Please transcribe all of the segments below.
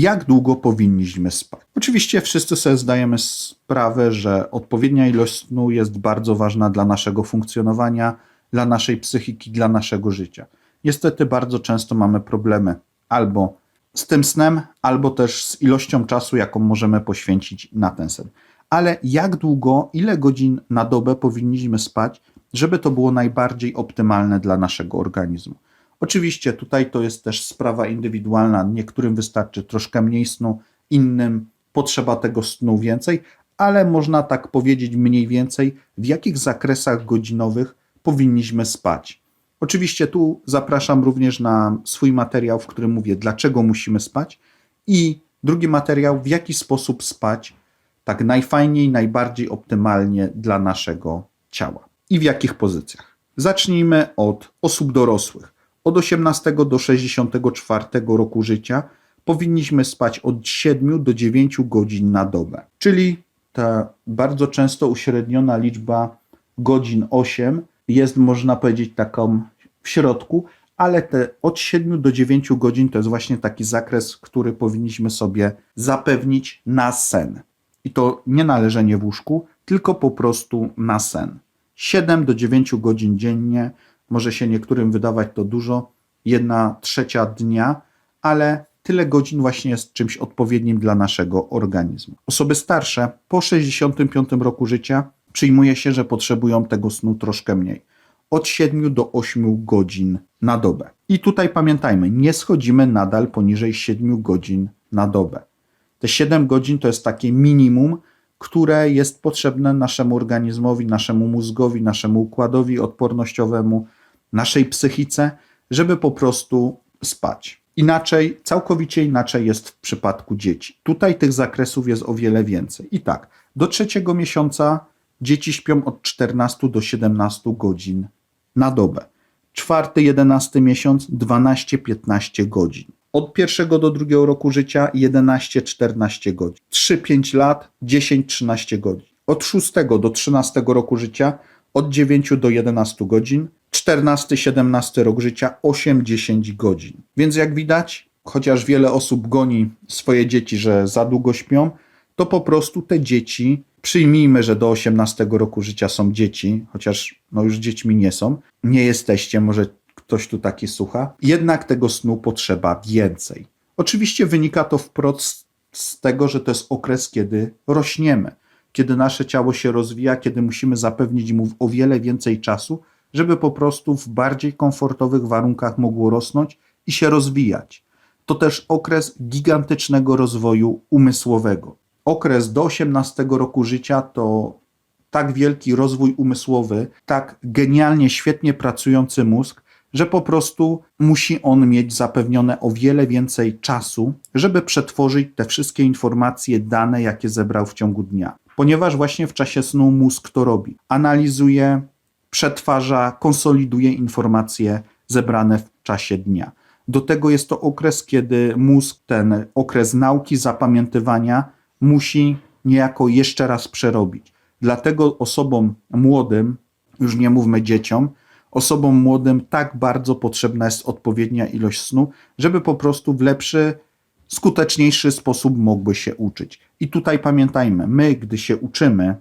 Jak długo powinniśmy spać? Oczywiście wszyscy sobie zdajemy sprawę, że odpowiednia ilość snu jest bardzo ważna dla naszego funkcjonowania, dla naszej psychiki, dla naszego życia. Niestety bardzo często mamy problemy albo z tym snem, albo też z ilością czasu, jaką możemy poświęcić na ten sen. Ale jak długo, ile godzin na dobę powinniśmy spać, żeby to było najbardziej optymalne dla naszego organizmu? Oczywiście tutaj to jest też sprawa indywidualna. Niektórym wystarczy troszkę mniej snu, innym potrzeba tego snu więcej, ale można tak powiedzieć mniej więcej, w jakich zakresach godzinowych powinniśmy spać. Oczywiście tu zapraszam również na swój materiał, w którym mówię, dlaczego musimy spać, i drugi materiał, w jaki sposób spać tak najfajniej, najbardziej optymalnie dla naszego ciała i w jakich pozycjach. Zacznijmy od osób dorosłych. Od 18 do 64 roku życia powinniśmy spać od 7 do 9 godzin na dobę. Czyli ta bardzo często uśredniona liczba godzin 8 jest, można powiedzieć, taką w środku, ale te od 7 do 9 godzin to jest właśnie taki zakres, który powinniśmy sobie zapewnić na sen. I to nie na leżenie w łóżku, tylko po prostu na sen. 7 do 9 godzin dziennie, może się niektórym wydawać to dużo, jedna trzecia dnia, ale tyle godzin właśnie jest czymś odpowiednim dla naszego organizmu. Osoby starsze po 65 roku życia przyjmuje się, że potrzebują tego snu troszkę mniej. Od 7 do 8 godzin na dobę. I tutaj pamiętajmy, nie schodzimy nadal poniżej 7 godzin na dobę. Te 7 godzin to jest takie minimum, które jest potrzebne naszemu organizmowi, naszemu mózgowi, naszemu układowi odpornościowemu, naszej psychice, żeby po prostu spać. Inaczej, całkowicie inaczej jest w przypadku dzieci. Tutaj tych zakresów jest o wiele więcej. I tak, do trzeciego miesiąca dzieci śpią od 14 do 17 godzin na dobę. Czwarty, jedenasty miesiąc 12-15 godzin. Od pierwszego do drugiego roku życia 11-14 godzin. 3-5 lat 10-13 godzin. Od 6 do 13 roku życia od 9 do 11 godzin. 14-17 rok życia 8-10 godzin. Więc jak widać, chociaż wiele osób goni swoje dzieci, że za długo śpią, to po prostu te dzieci, przyjmijmy, że do 18 roku życia są dzieci, chociaż no już dziećmi nie są, nie jesteście, może ktoś tu taki słucha, jednak tego snu potrzeba więcej. Oczywiście wynika to wprost z tego, że to jest okres, kiedy rośniemy, kiedy nasze ciało się rozwija, kiedy musimy zapewnić mu o wiele więcej czasu, żeby po prostu w bardziej komfortowych warunkach mogło rosnąć i się rozwijać. To też okres gigantycznego rozwoju umysłowego. Okres do 18 roku życia to tak wielki rozwój umysłowy, tak genialnie, świetnie pracujący mózg, że po prostu musi on mieć zapewnione o wiele więcej czasu, żeby przetworzyć te wszystkie informacje, dane, jakie zebrał w ciągu dnia. Ponieważ właśnie w czasie snu mózg to robi. Analizuje, przetwarza, konsoliduje informacje zebrane w czasie dnia. Do tego jest to okres, kiedy mózg, ten okres nauki, zapamiętywania, musi niejako jeszcze raz przerobić. Dlatego osobom młodym, już nie mówmy dzieciom, osobom młodym tak bardzo potrzebna jest odpowiednia ilość snu, żeby po prostu w lepszy, skuteczniejszy sposób mogły się uczyć. I tutaj pamiętajmy, my, gdy się uczymy,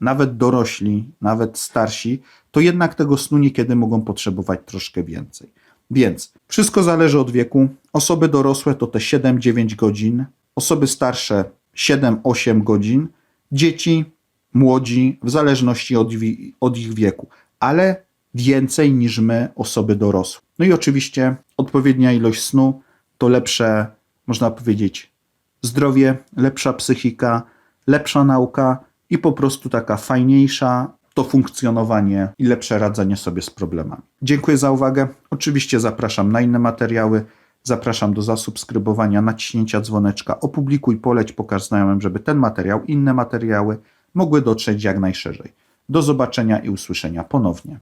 nawet dorośli, nawet starsi, to jednak tego snu niekiedy mogą potrzebować troszkę więcej. Więc wszystko zależy od wieku. Osoby dorosłe to te 7-9 godzin, osoby starsze 7-8 godzin, dzieci, młodzi, w zależności od, od ich wieku, ale więcej niż my, osoby dorosłe. No i oczywiście odpowiednia ilość snu to lepsze, można powiedzieć, zdrowie, lepsza psychika, lepsza nauka i po prostu taka fajniejsza to funkcjonowanie i lepsze radzenie sobie z problemami. Dziękuję za uwagę. Oczywiście zapraszam na inne materiały. Zapraszam do zasubskrybowania, naciśnięcia dzwoneczka, opublikuj, poleć, pokaż znajomym, żeby ten materiał inne materiały mogły dotrzeć jak najszerzej. Do zobaczenia i usłyszenia ponownie.